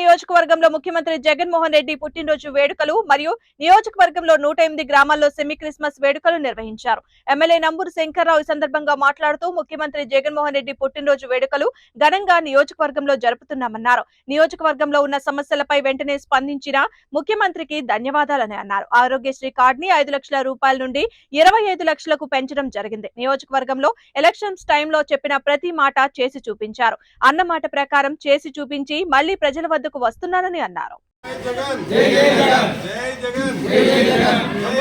నియోజకవర్గంలో ముఖ్యమంత్రి జగన్మోహన్ రెడ్డి పుట్టినరోజు వేడుకలు మరియు నియోజకవర్గంలో నూట ఎనిమిది గ్రామాల్లో సెమీ క్రిస్మస్ వేడుకలు నిర్వహించారు. ఎమ్మెల్యే నంబూరు శంకర్రావు ఈ సందర్భంగా మాట్లాడుతూ ముఖ్యమంత్రి జగన్మోహన్ రెడ్డి పుట్టినరోజు వేడుకలు ఘనంగా నియోజకవర్గంలో జరుపుతున్నామన్నారు. నియోజకవర్గంలో ఉన్న సమస్యలపై వెంటనే స్పందించిన ముఖ్యమంత్రికి ధన్యవాదాలని అన్నారు. ఆరోగ్యశ్రీ కార్డ్ని ఐదు లక్షల రూపాయల నుండి ఇరవై ఐదు లక్షలకు పెంచడం జరిగింది. నియోజకవర్గంలో ఎలక్షన్స్ టైంలో చెప్పిన ప్రతి మాట చేసి చూపించారు. అన్న మాట ప్రకారం చేసి చూపించి మళ్ళీ ప్రజల వద్దకు వస్తున్నారని అన్నారు. జగన్ జగన్. జగన్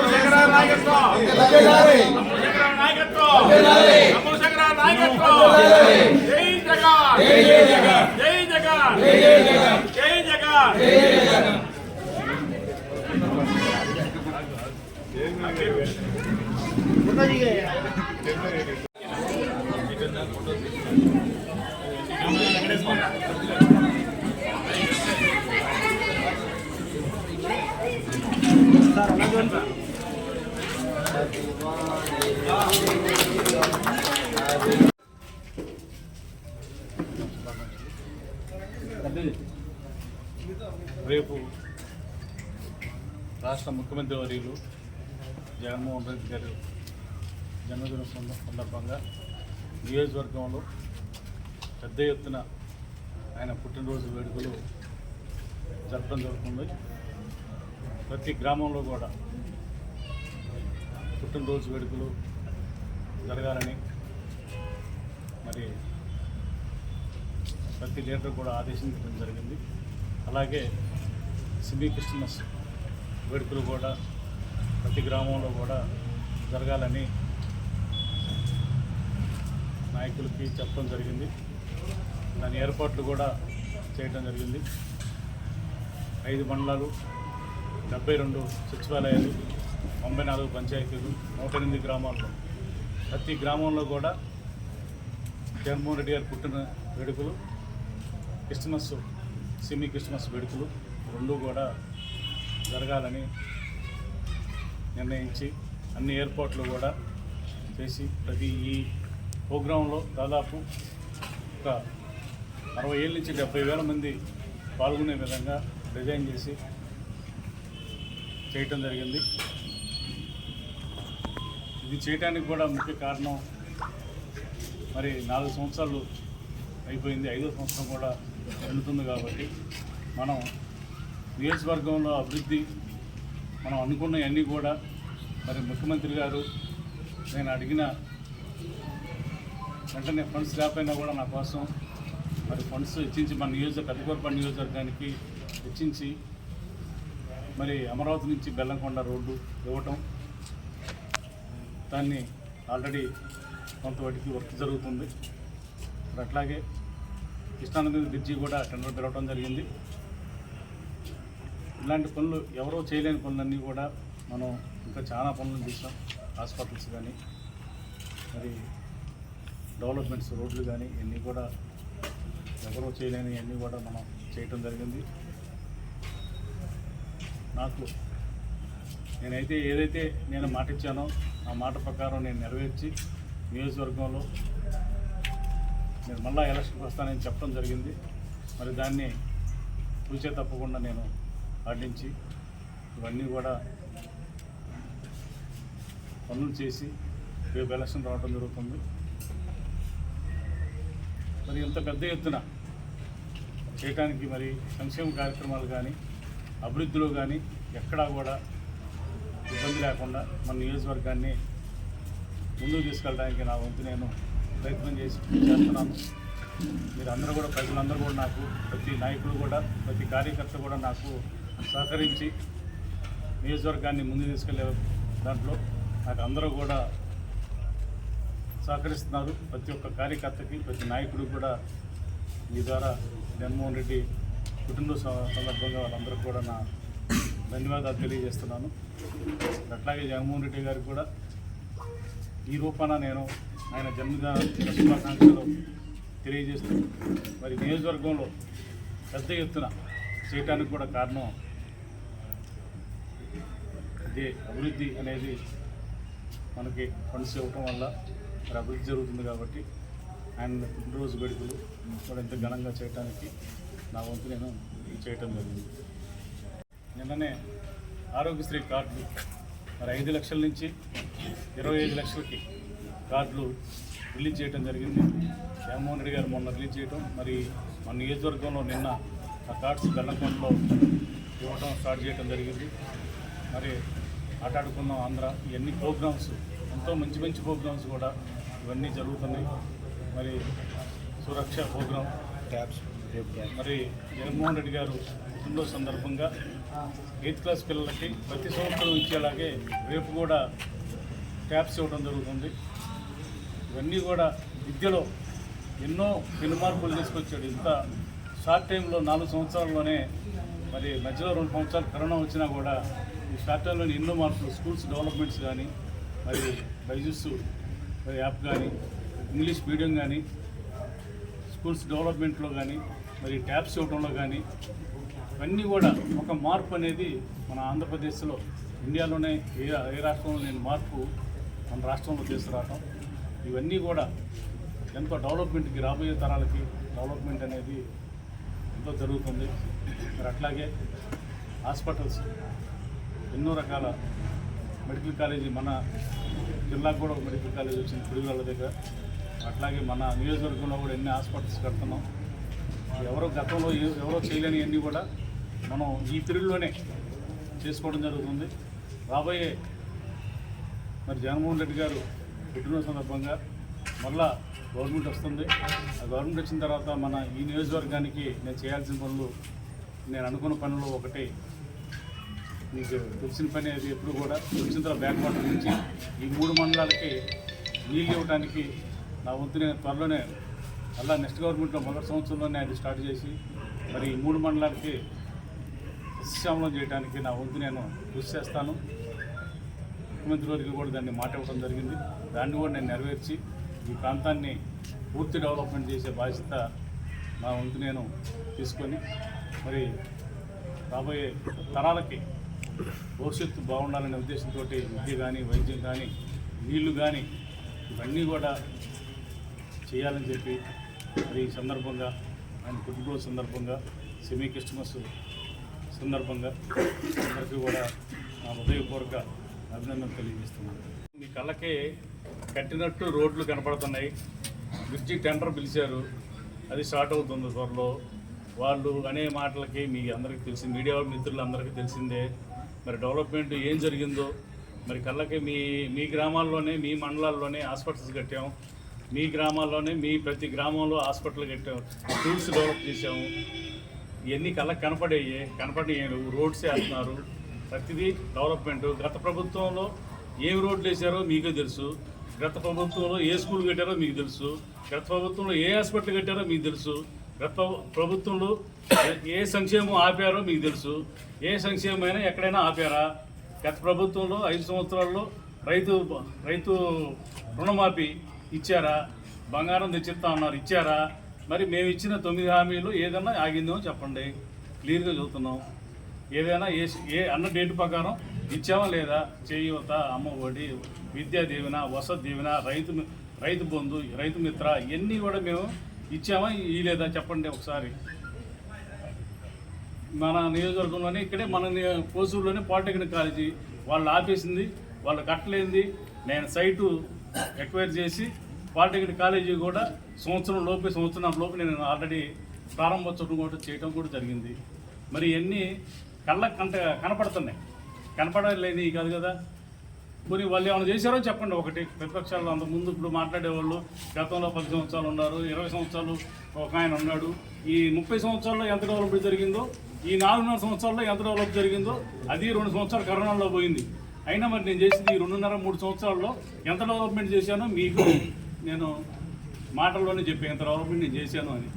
జగన్ నాయకత్వం రేపు రాష్ట్ర ముఖ్యమంత్రి వర్యులు జగన్మోహన్ రెడ్డి గారు జన్మదిన సందర్భంగా నియోజకవర్గంలో పెద్ద ఎత్తున ఆయన పుట్టినరోజు వేడుకలు జరపడం జరుగుతుంది. ప్రతి గ్రామంలో కూడా పుట్టినరోజు వేడుకలు జరగాలని మరి ప్రతి లీడర్ కూడా ఆదేశించడం జరిగింది. అలాగే సినీ క్రిస్మస్ వేడుకలు కూడా ప్రతి గ్రామంలో కూడా జరగాలని నాయకులకి చెప్పడం జరిగింది. దాని ఏర్పాట్లు కూడా చేయడం జరిగింది. ఐదు మండలాలు డెబ్బై రెండు సచివాలయాలు తొంభై నాలుగు పంచాయతీలు నూట ఎనిమిది గ్రామాల్లో. ప్రతి గ్రామంలో కూడా జగన్మోహన్ రెడ్డి గారు పుట్టిన వేడుకలు క్రిస్మస్ సిమి క్రిస్మస్ వేడుకలు రెండు కూడా జరగాలని నిర్ణయించి అన్ని ఏర్పాట్లు కూడా చేసి ప్రతి ఈ ప్రోగ్రాంలో దాదాపు ఒక అరవై ఏళ్ళ నుంచి డెబ్బై వేల మంది పాల్గొనే విధంగా డిజైన్ చేసి చేయటం జరిగింది. ఇది చేయడానికి కూడా ముఖ్య కారణం మరి నాలుగు సంవత్సరాలు అయిపోయింది. ఐదో సంవత్సరం కూడా వెళుతుంది కాబట్టి మనం నియోజకవర్గంలో అభివృద్ధి మనం అనుకున్నవన్నీ కూడా మరి ముఖ్యమంత్రి గారు నేను అడిగిన వెంటనే ఫండ్స్ లేకపోయినా కూడా నా కోసం మరి ఫండ్స్ ఇచ్చించి మన నియోజక కదికోరపల్లి నియోజకవర్గానికి ఇచ్చించి మరి అమరావతి నుంచి బెల్లంకొండ రోడ్డు ఇవ్వటం దాన్ని ఆల్రెడీ కొంతవాటికి వర్క్ జరుగుతుంది. అట్లాగే కృష్ణానది బ్రిడ్జి కూడా టెండర్ పిలవడం జరిగింది. ఇలాంటి పనులు ఎవరో చేయలేని పనులన్నీ కూడా మనం ఇంకా చాలా పనులు చేసాం హాస్పిటల్స్ కానీ మరి డెవలప్మెంట్స్ రోడ్లు కానీ ఇవన్నీ కూడా ఎవరో చేయలేని అన్నీ కూడా మనం చేయటం జరిగింది. నాకు నేనైతే ఏదైతే నేను మాట ఇచ్చానో ఆ మాట ప్రకారం నేను నెరవేర్చి నియోజకవర్గంలో నేను మళ్ళా ఎలక్షన్కి వస్తానని చెప్పడం జరిగింది. మరి దాన్ని చూసే తప్పకుండా నేను పాటించి ఇవన్నీ కూడా పనులు చేసి రేపు ఎలక్షన్ రావడం జరుగుతుంది. మరి ఇంత పెద్ద ఎత్తున చేయటానికి మరి సంక్షేమ కార్యక్రమాలు కానీ అభివృద్ధిలో కానీ ఎక్కడా కూడా ఇబ్బంది లేకుండా మన నియోజకవర్గాన్ని ముందుకు తీసుకెళ్ళడానికి నా వంతు నేను ప్రయత్నం చేసి చేస్తున్నాను. మీరు అందరూ కూడా ప్రజలందరూ కూడా నాకు ప్రతి నాయకుడు కూడా ప్రతి కార్యకర్త కూడా నాకు సహకరించి నియోజకవర్గాన్ని ముందుకు తీసుకెళ్ళే దాంట్లో నాకు అందరూ కూడా సహకరిస్తున్నారు. ప్రతి ఒక్క కార్యకర్తకి ప్రతి నాయకుడు కూడా మీ ద్వారా జగన్మోహన్ రెడ్డి కుటుంబ సందర్భంగా వాళ్ళందరికీ కూడా నా ధన్యవాదాలు తెలియజేస్తున్నాను. అట్లాగే జగన్మోహన్ రెడ్డి గారికి కూడా ఈ రూపాన నేను ఆయన జన్మదిన శుభాకాంక్షలు తెలియజేస్తూ మరి నియోజకవర్గంలో పెద్ద ఎత్తున చేయటానికి కూడా కారణం అదే అభివృద్ధి అనేది మనకి ఫండ్స్ ఇవ్వటం వల్ల మరి అభివృద్ధి జరుగుతుంది కాబట్టి ఆయన పుట్టినరోజు వేడుకలు కూడా ఇంత ఘనంగా చేయడానికి నా వంతు నేను చేయటం జరిగింది. నిన్ననే ఆరోగ్యశ్రీ కార్డులు మరి ఐదు లక్షల నుంచి ఇరవై ఐదు లక్షలకి కార్డులు రిలీజ్ చేయడం జరిగింది. జగన్మోహన్ రెడ్డి గారు మొన్న రిలీజ్ చేయడం మరి మన నియోజకవర్గంలో నిన్న ఆ కార్డ్స్ గల్లకొండలో ఇవ్వడం స్టార్ట్ చేయడం జరిగింది. మరి ఆటాడుకుందాం ఆంధ్ర ఇవన్నీ ప్రోగ్రామ్స్ ఎంతో మంచి మంచి ప్రోగ్రామ్స్ కూడా ఇవన్నీ జరుగుతున్నాయి. మరి సురక్ష ప్రోగ్రాం ట్యాబ్స్ మరి జగన్మోహన్ రెడ్డి గారు పుట్టినరోజు సందర్భంగా ఎయిత్ క్లాస్ పిల్లలకి ప్రతి సంవత్సరం ఇచ్చేలాగే రేపు కూడా ట్యాప్స్ ఇవ్వడం జరుగుతుంది. ఇవన్నీ కూడా విద్యలో ఎన్నో పెనుమార్పులు తీసుకొచ్చాడు. ఇంత షార్ట్ టైంలో నాలుగు సంవత్సరాల్లోనే మరి మధ్యలో రెండు సంవత్సరాలు కరోనా వచ్చినా కూడా ఈ షార్ట్ టైంలోని ఎన్నో మార్పులు స్కూల్స్ డెవలప్మెంట్స్ కానీ మరి బైజూస్ మరి యాప్ కానీ ఇంగ్లీష్ మీడియం కానీ స్కూల్స్ డెవలప్మెంట్లో కానీ మరి ట్యాబ్స్ ఇవ్వడంలో కానీ ఇవన్నీ కూడా ఒక మార్పు అనేది మన ఆంధ్రప్రదేశ్లో ఇండియాలోనే ఏ ఏ రాష్ట్రంలో లేని మార్పు మన రాష్ట్రంలో తీసుకురావటం ఇవన్నీ కూడా ఎంతో డెవలప్మెంట్కి రాబోయే తరాలకి డెవలప్మెంట్ అనేది ఎంతో జరుగుతుంది. మరి అట్లాగే హాస్పిటల్స్ ఎన్నో రకాల మెడికల్ కాలేజీ మన జిల్లాకు కూడా ఒక మెడికల్ కాలేజ్ వచ్చింది పిడుగుల దగ్గర. అట్లాగే మన నియోజకవర్గంలో కూడా ఎన్ని హాస్పిటల్స్ కడుతున్నాం. ఎవరో గతంలో ఎవరో చేయలేని అన్నీ కూడా మనం ఈ పీరియడ్లోనే చేసుకోవడం జరుగుతుంది. రాబోయే మరి జగన్మోహన్ రెడ్డి గారు పుట్టినరోజు సందర్భంగా మళ్ళా గవర్నమెంట్ వస్తుంది. ఆ గవర్నమెంట్ వచ్చిన తర్వాత మన ఈ నియోజకవర్గానికి నేను చేయాల్సిన పనులు నేను అనుకున్న పనులు ఒకటి. మీకు తెలిసిన పని అది ఎప్పుడు కూడా. వచ్చిన తర్వాత బ్యాక్ వాటర్ నుంచి ఈ మూడు మండలాలకి నీళ్ళు ఇవ్వడానికి నా వంతు నేను త్వరలోనే అలా నెక్స్ట్ గవర్నమెంట్లో మొదటి సంవత్సరంలోనే అది స్టార్ట్ చేసి మరి ఈ మూడు మండలాలకి ప్రతిష్టామనం చేయడానికి నా వంతు నేను కృషి చేస్తాను. ముఖ్యమంత్రి వారికి కూడా దాన్ని మాట ఇవ్వడం జరిగింది. దాన్ని కూడా నేను నెరవేర్చి ఈ ప్రాంతాన్ని పూర్తి డెవలప్మెంట్ చేసే బాధ్యత నా వంతు నేను తీసుకొని మరి రాబోయే తరాలకి భవిష్యత్తు బాగుండాలనే ఉద్దేశంతో విద్య కానీ వైద్యం కానీ నీళ్ళు కానీ ఇవన్నీ కూడా చేయాలని చెప్పి మరి ఈ సందర్భంగా ఆయన పుట్టినరోజు సందర్భంగా సెమీ క్రిస్టమస్ సందర్భంగా అందరికీ కూడా నా హృదయపూర్వక అభినందన తెలియజేస్తున్నాను. మీ కళ్ళకి కట్టినట్టు రోడ్లు కనపడుతున్నాయి. బ్రిడ్జి టెండర్ పిలిచారు. అది స్టార్ట్ అవుతుంది త్వరలో. వాళ్ళు అనే మాటలకి మీ అందరికీ తెలిసి మీడియా మిత్రులందరికీ తెలిసిందే. మరి డెవలప్మెంట్ ఏం జరిగిందో మరి కళ్ళకి మీ మీ గ్రామాల్లోనే మీ మండలాల్లోనే హాస్పిటల్స్ కట్టాం. మీ గ్రామాల్లోనే మీ ప్రతి గ్రామంలో హాస్పిటల్ కట్టాం. టూల్స్ డెవలప్ చేసాము ఇవన్నీ కళ్ళకి కనపడేవి కనపడే రోడ్స్ వేస్తున్నారు. ప్రతిదీ డెవలప్మెంట్. గత ప్రభుత్వంలో ఏం రోడ్లు వేసారో మీకే తెలుసు. గత ప్రభుత్వంలో ఏ స్కూల్ కట్టారో మీకు తెలుసు. గత ప్రభుత్వంలో ఏ హాస్పిటల్ కట్టారో మీకు తెలుసు. గత ప్రభుత్వంలో ఏ- ఏ సంక్షేమం ఆపారో మీకు తెలుసు. ఏ సంక్షేమమైనా ఎక్కడైనా ఆపారా? గత ప్రభుత్వంలో ఐదు సంవత్సరాల్లో రైతు రైతు రుణమాఫీ ఇచ్చారా? బంగారం తెచ్చిస్తా ఉన్నారు. ఇచ్చారా? మరి మేము ఇచ్చిన తొమ్మిది హామీలు ఏదన్నా ఆగిందో చెప్పండి. క్లియర్గా చదువుతున్నాం. ఏదైనా ఏ ఏ అన్న డేట్ ప్రకారం ఇచ్చామా లేదా? చేయూత అమ్మ ఒడి విద్యా దీవెన వసతి దీవెన రైతు రైతు బంధు రైతు మిత్ర ఇవన్నీ కూడా మేము ఇచ్చామా ఈ లేదా? చెప్పండి ఒకసారి. మన నియోజకవర్గంలోనే ఇక్కడే మన కోసూరులోనే పాలిటెక్నిక్ కాలేజీ. వాళ్ళు ఆపేసింది వాళ్ళు కట్టలేంది. నేను సైటు ఎక్వైర్ చేసి పాలిటెక్నిక్ కాలేజీ కూడా సంవత్సరం లోపే సంవత్సరం లోపు నేను ఆల్రెడీ ప్రారంభోత్సవం కూడా చేయడం కూడా జరిగింది. మరి ఇవన్నీ కళ్ళకు కంట కనపడుతున్నాయి. కనపడలేని కాదు కదా. కొన్ని వాళ్ళు ఏమైనా చేశారో చెప్పండి ఒకటి. ప్రతిపక్షాలు అంత ముందు ఇప్పుడు మాట్లాడేవాళ్ళు గతంలో పది సంవత్సరాలు ఉన్నారు ఇరవై సంవత్సరాలు ఒక ఆయన ఉన్నాడు. ఈ ముప్పై సంవత్సరాల్లో ఎంత డెవలప్మెంట్ జరిగిందో ఈ నాలుగున్నర సంవత్సరాల్లో ఎంత డెవలప్ జరిగిందో అది రెండు సంవత్సరాలు కరోనాలో పోయింది. అయినా మరి నేను చేసింది ఈ రెండున్నర మూడు సంవత్సరాల్లో ఎంత డెవలప్మెంట్ చేశానో మీకు నేను మాటల్లోనే చెప్పాను ఇంత డెవలప్మెంట్ నేను చేశాను అని.